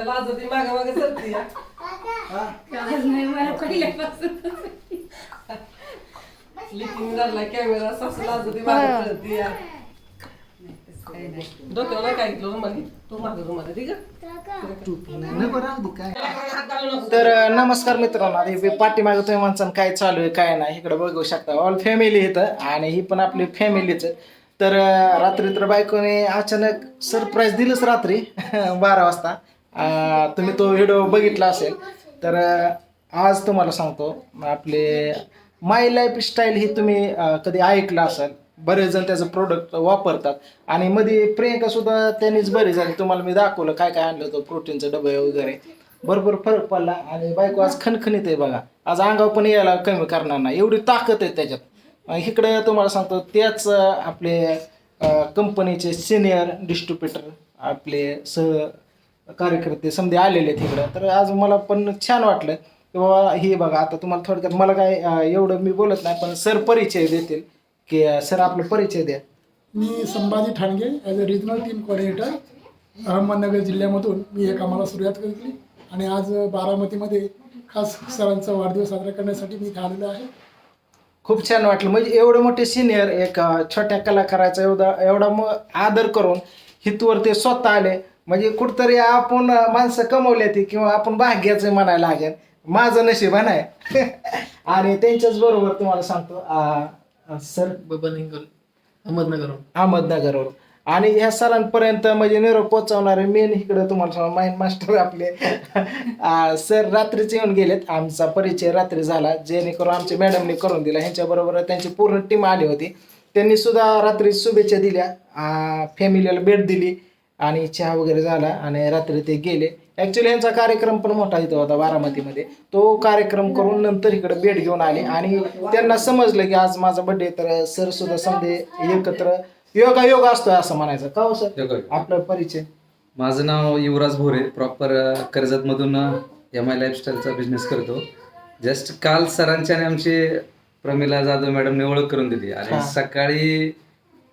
मागे मागे सरती या. हा? आज नाही मला पहिल्यापासून लिकिंग झाला कॅमेरा सासू लाजती मागे सरती या. काही नाही. डोक्यावर नाही काय घेतलं रुमाली तू मागे रुमाली ठीक आहे. तर अ, नमस्कार मित्रांनो आता हे पाठीमागे तुम्ही माणसानं काय चालू आहे काय नाही इकडे बघू शकता ऑल फॅमिली इथं आणि ही पण आपली फॅमिलीच तर अ, रात्री तर बायकोने अचानक सरप्राईज दिलंच रात्री बारा वाजता तुम्ही तो व्हिडिओ बघितला असेल तर आज तुम्हाला सांगतो आपले माय लाईफ स्टाईल ही तुम्ही कधी ऐकलं असेल बरेच जण त्याचं प्रोडक्ट वापरतात. आणि मध्ये प्रियंका सुद्धा त्यांनीच बरी झाली. तुम्हाला मी दाखवलं काय काय आणलं होतं प्रोटीनचं डबे वगैरे. बरोबर फरक पडला आणि बायको आज खणखणीत आहे बघा. आज अंगावर पण यायला कमी करणार नाही. एवढी ताकद आहे त्याच्यात. अं, इकडे तुम्हाला सांगतो त्याच आपले कंपनीचे सिनियर डिस्ट्रीब्युटर आपले सह कार्यकर्ते समजे आलेले आहेत इकडं. तर आज मला पण छान वाटलं की बाबा हे बघा आता तुम्हाला थोडक्यात मला काय एवढं मी बोलत नाही पण सर परिचय देतील की सर आपला परिचय द्या. मी Sambhaji Thange as a regional team coordinator Ahmednagar जिल्ह्यामधून मी हे कामाला सुरुवात केली आणि आज बारामतीमध्ये खास सरांचा वाढदिवस साजरा करण्यासाठी मी इथे आलेलो आहे. खूप छान वाटलं. म्हणजे एवढे मोठे सिनियर एक छोट्या कलाकाराचा एवढा एवढा मग आदर करून हितवर ते स्वतः आले. म्हणजे कुठतरी आपण माणसं कमवली ती किंवा आपण भाग्याचं म्हणायला लागेल. माझं नशीब आहे आणि त्यांच्याच बरोबर तुम्हाला सांगतो सर. बबन हिंगोल अहमदनगरहून. अहमदनगरवरून आणि ह्या सरांपर्यंत म्हणजे निरोप पोहोचवणारे मेन इकडे तुम्हाला सांगू माइंड मास्टर आपले. आ, सर रात्रीच येऊन गेलेत. आमचा परिचय रात्री झाला. जेणेकरून आमच्या मॅडमने करून दिला. ह्यांच्याबरोबर त्यांची पूर्ण टीम आली होती. त्यांनी सुद्धा रात्री शुभेच्छा दिल्या. फॅमिलीला भेट दिली. आणि चहा वगैरे झाला आणि रात्री ते गेले. ॲक्च्युली यांचा कार्यक्रम पण मोठा इथं होता बारामतीमध्ये. तो कार्यक्रम करून नंतर इकडे भेट घेऊन आले आणि त्यांना समजलं की आज माझा बड्डे तर सर सुद्धा समजे एकत्र योगा योगा असतोय असं म्हणायचं. का हो सर? योगा. आपला परिचय. माझं नाव युवराज भोरे प्रॉपर कर्जतमधून एम आय लाईफस्टाईलचा बिझनेस करतो. जस्ट काल सरांची आणि आमची प्रमिला जाधव मॅडमने ओळख करून दिली. आणि सकाळी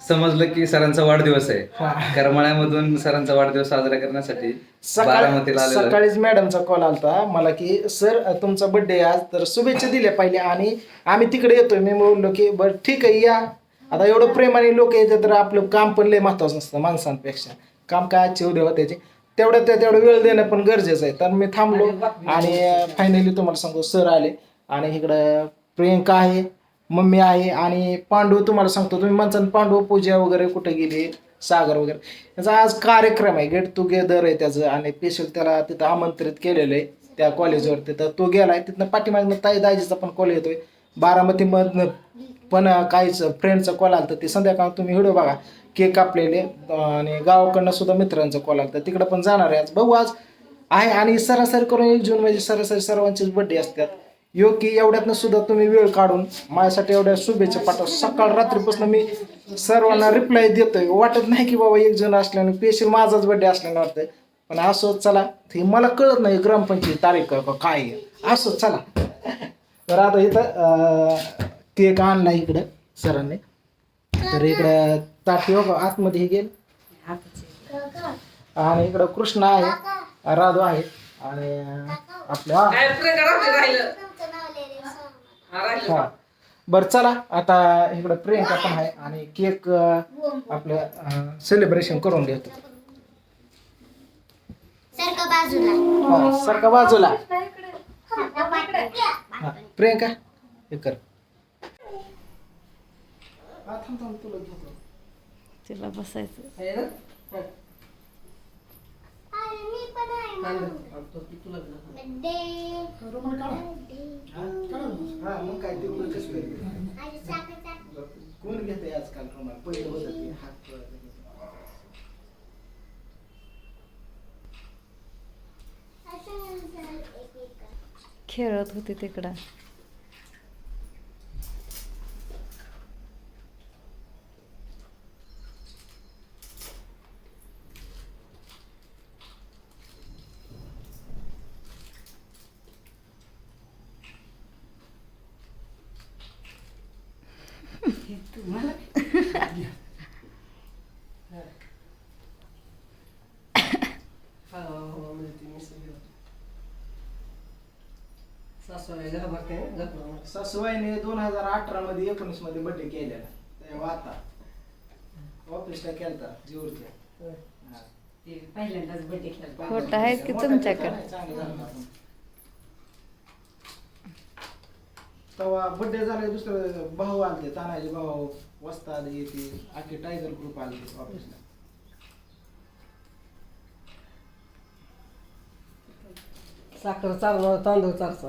समजलं की सरांचा वाढदिवस आहे. हा. करमाळ्यामधून सरांचा वाढदिवस साजरा करण्यासाठी सकाळी बारामतीला आलेलो आहे. सकाळीच मॅडमचा कॉल आलता. मला की सर तुमचा बर्थडे आज तर शुभेच्छा दिल्या पहिले आणि आम्ही तिकडे येतोय. मी बोललो की बरं ठीक आहे या. आता एवढं प्रेमाने लोक येते तर आपलं काम पण लय महत्वाचं नसतं माणसांपेक्षा. काम काय आजचे उद्या होत्याचे तेवढं त्या तेवढं वेळ देणं पण गरजेचं आहे. तर मी थांबलो आणि फायनली तुम्हाला सांगतो सर आले आणि इकडं प्रियंका आहे. मम्मी आहे आणि पांडू तुम्हाला सांगतो तुम्ही म्हणसान पांडू पूजा वगैरे कुठे गेली? सागर वगैरे. याचा आज कार्यक्रम आहे. गेट टुगेदर आहे त्याचं आणि स्पेशल त्याला तिथं आमंत्रित केलेलं आहे. त्या कॉलेजवर तिथं तो गेलाय. तिथनं पाठीमागनं ताई दाजीचा पण कॉल येतोय. बारामतीमधनं पण काहीच फ्रेंडचा कॉल आला तर ते संध्याकाळ तुम्ही व्हिडिओ बघा. केक कापलेले आणि गावाकडनं सुद्धा मित्रांचा कॉल आला तिकडं पण जाणार आहे आज. बघू आज आहे आणि सरासरी करून एक जून म्हणजे सरासरी सर्वांचेच बड्डे असतात. योग्य एवढ्यातनं सुद्धा तुम्ही वेळ काढून माझ्यासाठी एवढ्या शुभेच्छा पाठवा. सकाळ रात्रीपासून मी सर्वांना रिप्लाय देतोय. वाटत नाही की बाबा एक जण असल्याने स्पेशल माझाच बड्डे असल्याने वाटतंय. पण असं चला. ते मला कळत नाही ग्रामपंचायत तारीख काय आहे. असं चला. तर आता इथं केक आणला इकडं सरांनी. तर इकडं ताटी हो आतमध्ये हे गेल. आणि इकडं कृष्ण आहे राधू आहे. आणि आपल्या काय प्रियंका रात्री राहिलं हा. बरं चला आता इकडं प्रियंका पण आहे आणि केक आपलं सेलिब्रेशन करून घेतो सारखं बाजूला. हा, सारखा बाजूला. हा, प्रियंका हे कर. तिला बसायचं. मग काय तेवढं कसं काय? आणि साखर टाक. कोण घेते आजकाल रुमाल? पहिलं होतं ते हात. खेळत होती तिकडं. सासूबाई सासूबाईने दोन हजार अठरा मध्ये एकोणीसमध्ये बड्डे केलेला. तेव्हा आता ऑफिसला केलता केला तेव्हा बड्डे झाले दुसरं भाऊ आलते तानाजी भाऊ वस्ता येते आखे टायगर ग्रुप आले ऑफिसला साखर चारणार तांदूळ चारसा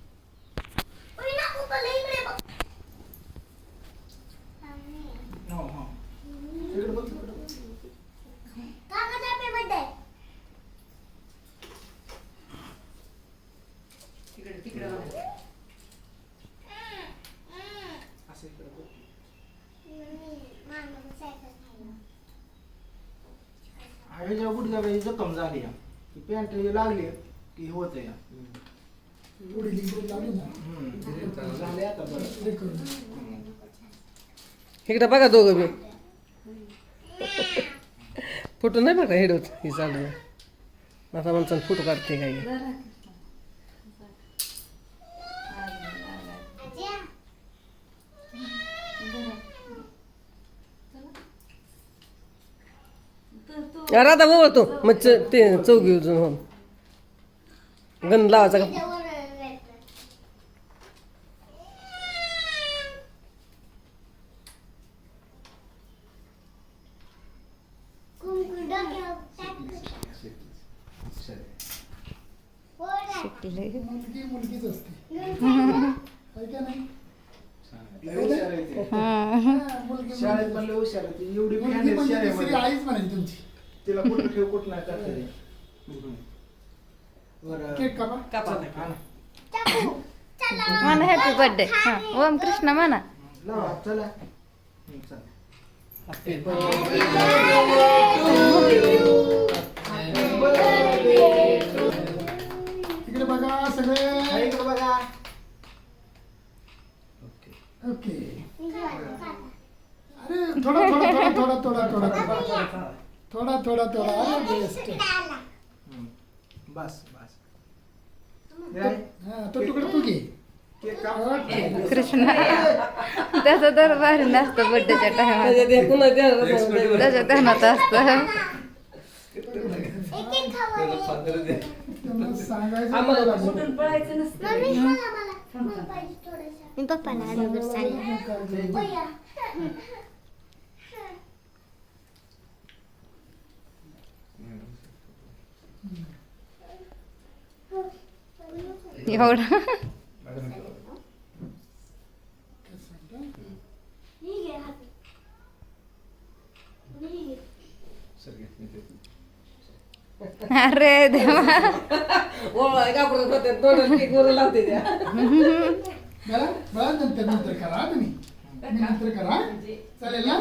ह्याच्या गुडघ्या जखम झाली या. ती पॅन्ट लागली की होत या. एवढी लिंक लावली ना. झाले आता बरं ते करून इकडे बघा दोघं बी. फोटो नाही बघा हेडत ही चालू आता माणसानं फोटो काढते काही राधा तू मग च ते चौघी हो. गंध लावायचा का? शाळेत म्हणलं हुशार एवढी आईच तुमची. तिला कुठं ठेव कुठं नाही करता येत. बरं केक कापा कापा हा ना. टाकू. चला. म्हणा हॅपी बर्थडे हा ओम कृष्ण म्हणा लावा, चला हं, हा तो तुकडा तू घे. कृष्णा त्याचा दरबार नसतो बड्डेच्या टायमात त्याच्या टायमात असत. मी एवढा अरे देवा नंतर नंतर करा तुम्ही नंतर करा चालेल ना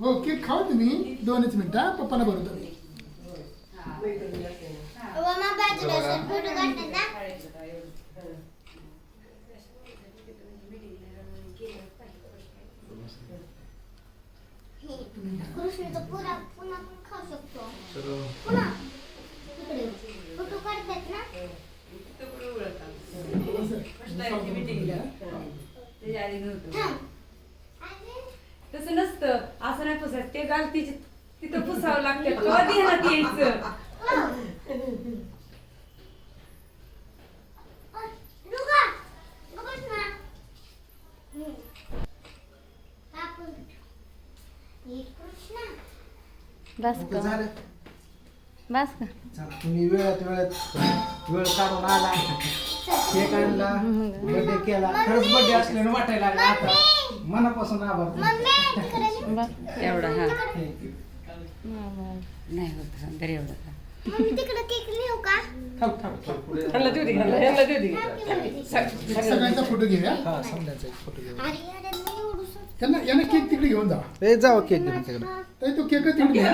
हो केक खाऊ तुम्ही दोनच मिनटं पप्पाला बरोबर बाजूला असं फोटो काढतात ना. हे, पुरा पुन्हा पण खाऊ शकतो पुन्हा इकडे फोटो काढतात ना तसं नसतं. असं नाही पुसायचं. ते गाल तिचे तिथं पुसावं लागतं. कधी ध्यानात यायचं अ, लुगा, बघत ना. हम्म. कापून. हे कृष्णा बस का झालं. बस का चला, तुम्ही वेळात वेळात वेळ काढून आला. केक आणला बर्थडे केला. खरंच बर्थडे असल्याने वाटायला लागला आता. मनापासून आभार मम्मी तिकडे बस एवढा हा. नाही होत घरी एवढा. मम्मी तिकडे केक नेऊ का? थांब थांब थांब. पुढे. ह्यांना देऊ दे ह्यांना ह्यांना देऊ दे. सगळ्यांचा फोटो घेऊया. हा समजायचं फोटो घेऊ अरे अरे नाही एवढं त्यांना यांना केक तिकडे घेऊन जा. ए जावा केक घेऊन तिकडे. ताई तो केक तिकडे घ्या